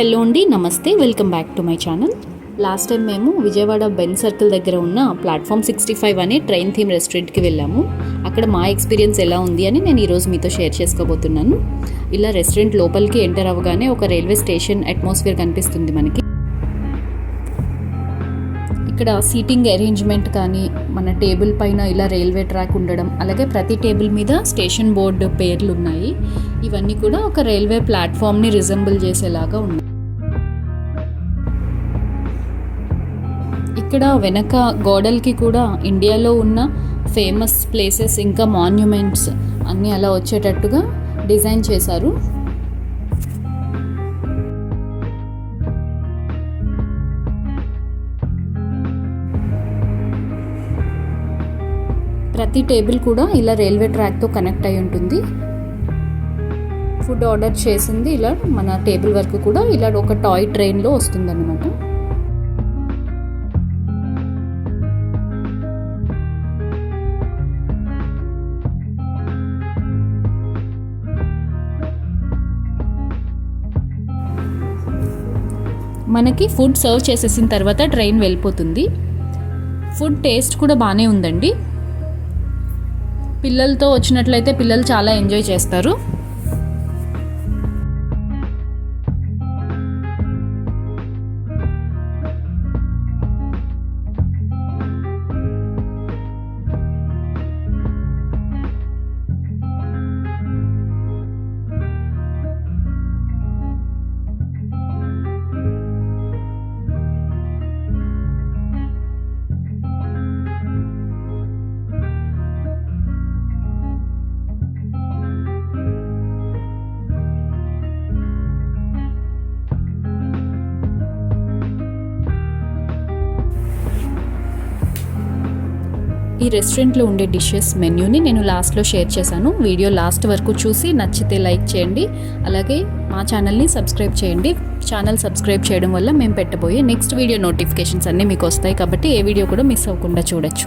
Hello అండి నమస్తే welcome back to my channel. Last time మేము విజయవాడ బెన్ సర్కిల్ దగ్గర ఉన్న ప్లాట్ఫామ్ సిక్స్టీ ఫైవ్ అనే ట్రైన్ థీమ్ రెస్టారెంట్కి వెళ్ళాము. అక్కడ మా ఎక్స్పీరియన్స్ ఎలా ఉంది అని నేను ఈరోజు మీతో షేర్ చేసుకోబోతున్నాను. ఇలా రెస్టారెంట్ లోపలికి ఎంటర్ అవ్వగానే ఒక రైల్వే స్టేషన్ అట్మాస్ఫియర్ కనిపిస్తుంది మనకి. ఇక్కడ సీటింగ్ అరేంజ్మెంట్ కానీ మన టేబుల్ పైన ఇలా రైల్వే ట్రాక్ ఉండడం అలాగే ప్రతి టేబుల్ మీద స్టేషన్ బోర్డు పేర్లు ఉన్నాయి. ఇవన్నీ కూడా ఒక రైల్వే ప్లాట్ఫామ్ని రిజెంబుల్ చేసేలాగా ఉన్నాయి. ఇక్కడ వెనక గోడలకి కూడా ఇండియాలో ఉన్న ఫేమస్ ప్లేసెస్ ఇంకా మాన్యుమెంట్స్ అన్నీ అలా వచ్చేటట్టుగా డిజైన్ చేశారు. ప్రతి టేబుల్ కూడా ఇలా రైల్వే ట్రాక్తో కనెక్ట్ అయి ఉంటుంది. ఫుడ్ ఆర్డర్ చేసింది ఇలా మన టేబుల్ వరకు కూడా ఇలా ఒక టాయ్ ట్రైన్లో వస్తుందన్నమాట. మనకి ఫుడ్ సర్వ్ చేసేసిన తర్వాత ట్రైన్ వెళ్ళిపోతుంది. ఫుడ్ టేస్ట్ కూడా బాగానే ఉందండి. పిల్లలతో వచ్చినట్లయితే పిల్లలు చాలా ఎంజాయ్ చేస్తారు. ఈ రెస్టారెంట్లో ఉండే డిషెస్ మెన్యూని నేను లాస్ట్లో షేర్ చేశాను. వీడియో లాస్ట్ వరకు చూసి నచ్చితే లైక్ చేయండి. అలాగే మా ఛానల్ని సబ్స్క్రైబ్ చేయండి. ఛానల్ సబ్స్క్రైబ్ చేయడం వల్ల మేము పెట్టబోయే నెక్స్ట్ వీడియో నోటిఫికేషన్స్ అన్నీ మీకు వస్తాయి కాబట్టి ఏ వీడియో కూడా మిస్ అవ్వకుండా చూడొచ్చు.